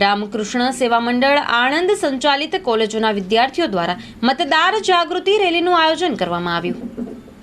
રામકૃષ્ણ સેવા મંડળ, આણંદ સંચાલિત કોલેજોના વિદ્યાર્થીઓ દ્વારા મતદાર જાગૃતિ રેલીનું આયોજન કરવામાં આવ્યું.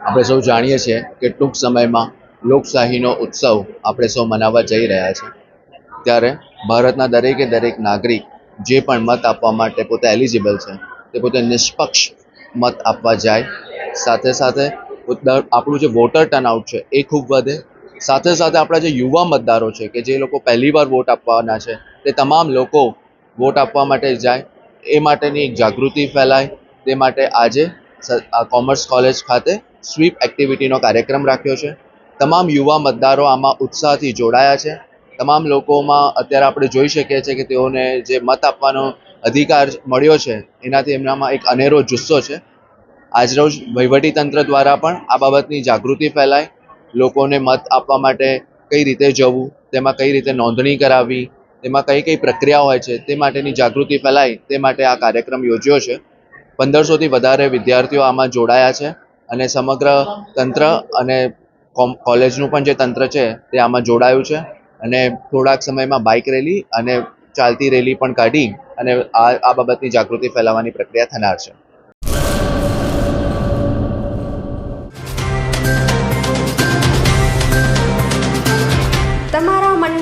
આપણે સૌ જાણીએ છીએ કે ટૂંક સમયમાં લોકશાહીનો ઉત્સવ આપણે સૌ મનાવવા જઈ રહ્યા છે ત્યારે ભારતના દરેકે દરેક નાગરિક જે પણ મત આપવા માટે પોતે એલિજિબલ છે, તે પોતે નિષ્પક્ષ મત આપવા જાય. સાથે સાથે આપણું જે વોટર ટર્નઆઉટ છે એ ખૂબ વધે. સાથે સાથે આપણા જે યુવા મતદારો છે કે જે લોકો પહેલીવાર વોટ આપવાના છે, તે તમામ લોકો વોટ આપવા માટે જાય, એ માટેની એક જાગૃતિ ફેલાય, તે માટે આજે કોમર્સ કોલેજ ખાતે સ્વીપ એક્ટિવિટીનો કાર્યક્રમ રાખ્યો છે. તમામ યુવા મતદારો આમાં ઉત્સાહથી જોડાયા છે. તમામ લોકોમાં અત્યારે આપણે જોઈ શકીએ છીએ કે તેઓને જે મત આપવાનો અધિકાર મળ્યો છે, એનાથી એમનામાં એક અનેરો જુસ્સો છે. આજરોજ વહીવટીતંત્ર દ્વારા પણ આ બાબતની જાગૃતિ ફેલાય લોકોને મત આપવા માટે કઈ રીતે જવું, તેમાં કઈ રીતે નોંધણી કરાવવી, તેમાં કઈ કઈ પ્રક્રિયા હોય છે, તે માટેની જાગૃતિ ફેલાય, તે માટે આ કાર્યક્રમ યોજ્યો છે. પંદરસોથી વધારે વિદ્યાર્થીઓ આમાં જોડાયા છે અને સમગ્ર તંત્ર અને કોલેજનું પણ જે તંત્ર છે તે આમાં જોડાયું છે. અને થોડાક સમયમાં બાઇક રેલી અને ચાલતી રેલી પણ કાઢી અને આ આ બાબતની જાગૃતિ ફેલાવવાની પ્રક્રિયા થનાર છે.